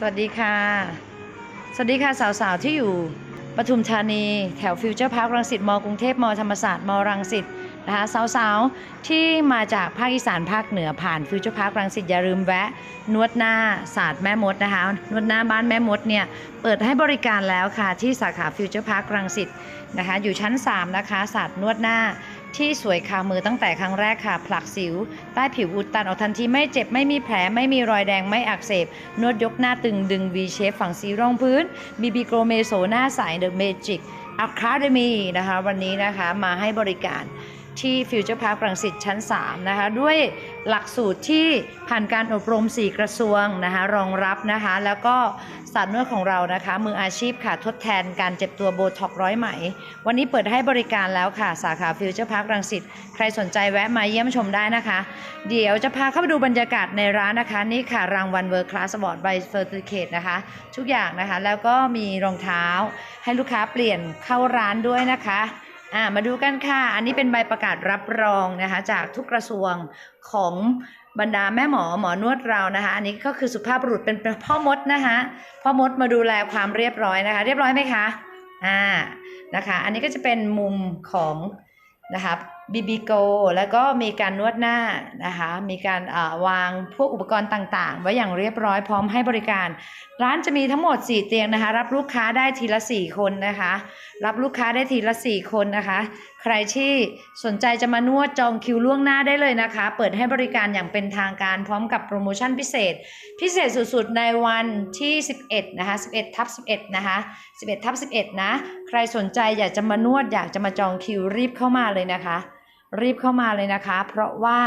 สวัสดีค่ะ สวัสดีค่ะสาวๆที่อยู่ปทุมธานีแถวฟิวเจอร์พาร์ครังสิตมกรุงเทพมธรรมศาสตร์มรังสิตนะคะสาวๆที่มาจากภาคอีสานภาคเหนือผ่านฟิวเจอร์พาร์ครังสิตอย่าลืมแวะ นวดหน้าศาสตร์แม่มดนะคะนวดหน้าบ้านแม่มดเนี่ยเปิดให้บริการแล้วค่ะที่สาขาฟิวเจอร์พาร์ครังสิตนะคะอยู่ชั้น 3 นะคะศาสตร์นวดหน้า ที่สวยคามือตั้งแต่ครั้งแรกค่ะ ผลักสิว ใต้ผิวอุดตันออกทันทีไม่เจ็บไม่มีแผลไม่มีรอยแดงไม่อักเสบ นวดยกหน้าตึงดึง V shape ฝั่งซีรองพื้นบีบีโกรเมโซหน้าใสเดอะเมจิกอะคาเดมีนะคะ วันนี้นะคะมาให้บริการ ที่ Future Park รังสิตชั้น 3 นะคะ ด้วยหลักสูตรที่ผ่านการอบรม 4 กระทรวงนะคะรองรับนะคะ แล้วก็ศาสตร์นวดของเรานะคะ มืออาชีพค่ะทดแทนการเจ็บตัวโบท็อกร้อยไหม วันนี้เปิดให้บริการแล้วค่ะ สาขา Future Park รังสิตใครสนใจแวะมาเยี่ยมชมได้นะคะ เดี๋ยวจะพาเข้าไปดูบรรยากาศในร้านนะคะ นี่ค่ะรางวัล World Class Award by Certificate นะคะ ทุกอย่างนะคะแล้วก็มีรองเท้าให้ลูกค้าเปลี่ยนเข้าร้านด้วยนะคะ อ่ามาดูกันค่ะ อันนี้เป็นใบประกาศรับรองนะคะ จากทุกกระทรวงของบรรดาแม่หมอหมอนวดเรานะคะ อันนี้ก็คือสุภาพบุรุษเป็นพ่อมดนะคะพ่อมดมาดูแลความเรียบร้อยนะคะ เรียบร้อยไหมคะอ่านะคะ อันนี้ก็จะเป็นมุมของนะครับ บีโกแล้วก็มีการนวดหน้านะคะ มีการวางพวกอุปกรณ์ต่าง ๆ ไว้อย่างเรียบร้อยพร้อมให้บริการ ร้านจะมีทั้งหมด 4 เตียงนะคะ รับลูกค้าได้ทีละ 4 คนนะคะ รับลูกค้าได้ทีละ 4 คนนะคะ ใครที่สนใจจะมานวดจองคิวล่วงหน้าได้เลยนะคะ เปิดให้บริการอย่างเป็นทางการพร้อมกับโปรโมชั่นพิเศษ พิเศษสุดๆในวันที่ 11 นะคะ 11ทับ11 นะคะ 11ทับ11 นะ ใครสนใจอยากจะมานวดอยากจะมาจองคิวรีบเข้ามาเลยนะคะ รีบเข้ามาเลยนะคะ เพราะว่า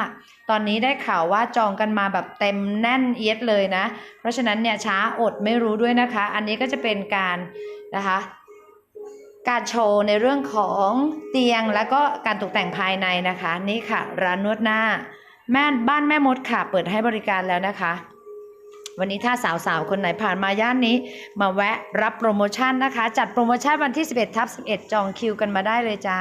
ตอนนี้ได้ข่าวว่าจองกันมาแบบเต็มแน่นเอียดเลยนะ เพราะฉะนั้นเนี่ยช้าอดไม่รู้ด้วยนะคะ อันนี้ก็จะเป็นการนะคะการโชว์ในเรื่องของเตียงแล้วก็การตกแต่งภายในนะคะ นี่ค่ะ ร้านนวดหน้า แม่บ้านแม่มดค่ะ เปิดให้บริการแล้วนะคะ วันนี้ถ้าสาวๆ คนไหนผ่านมาย่านนี้ มาแวะรับโปรโมชั่นนะคะ จัดโปรโมชั่นวันที่ 11ทับ11 จองคิวกันมาได้เลยจ้า